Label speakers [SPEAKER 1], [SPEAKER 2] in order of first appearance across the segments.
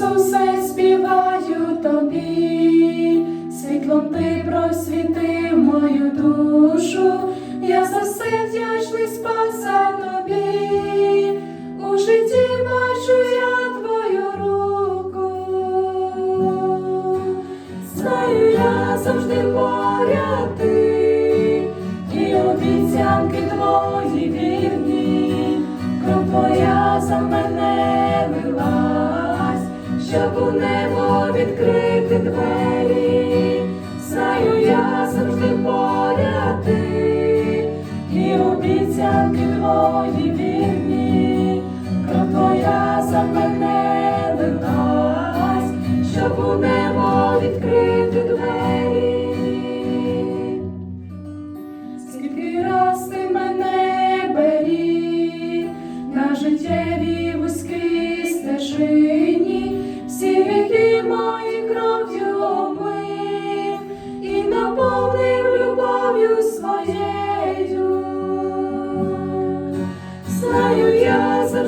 [SPEAKER 1] Ісусе, співаю тобі, світлом ти просвітив мою душу, я за все вдячний спаса тобі, у житті бачу я твою руку, знаю, я завжди поряд ти, і обіцянки твої вірні, кров твоя за мене щоб у небо відкрити двері, знаю, я завжди поряд ти, і обіцянки твої вірні, кров твоя за мене лилась, щоб у небо відкрити двері.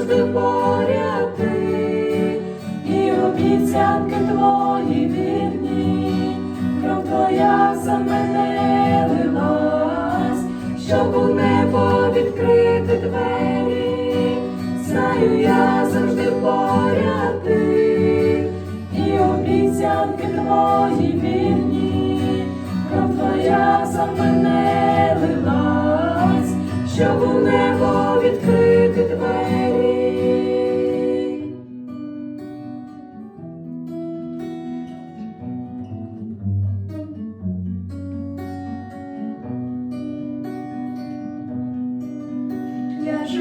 [SPEAKER 1] Завжди поряд ти, і обіцянки твої вірні, кров твоя за мене лилась, щоб у небо відкрити двері, знаю, я завжди поряд ти, і обіцянки твої вірні, кров твоя за мене лилась, щоб у небо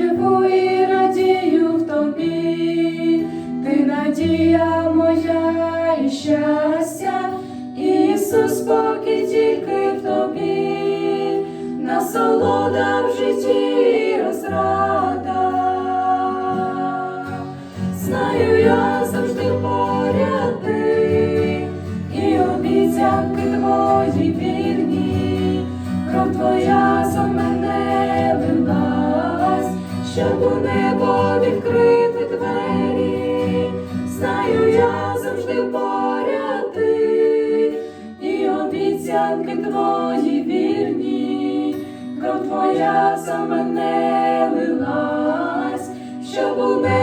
[SPEAKER 1] живу і радію в тобі, ти надія моя і щастя, Ісус, спокій тільки в тобі, насолода в житті і розрада. Знаю, я завжди поряд ти, і обіцянки твої вірні, кров твоя щоб у небо відкрити двері, знаю, я завжди поряд ти, і обіцянки твої вірні, кров твоя за мене лилась, щоб у небо.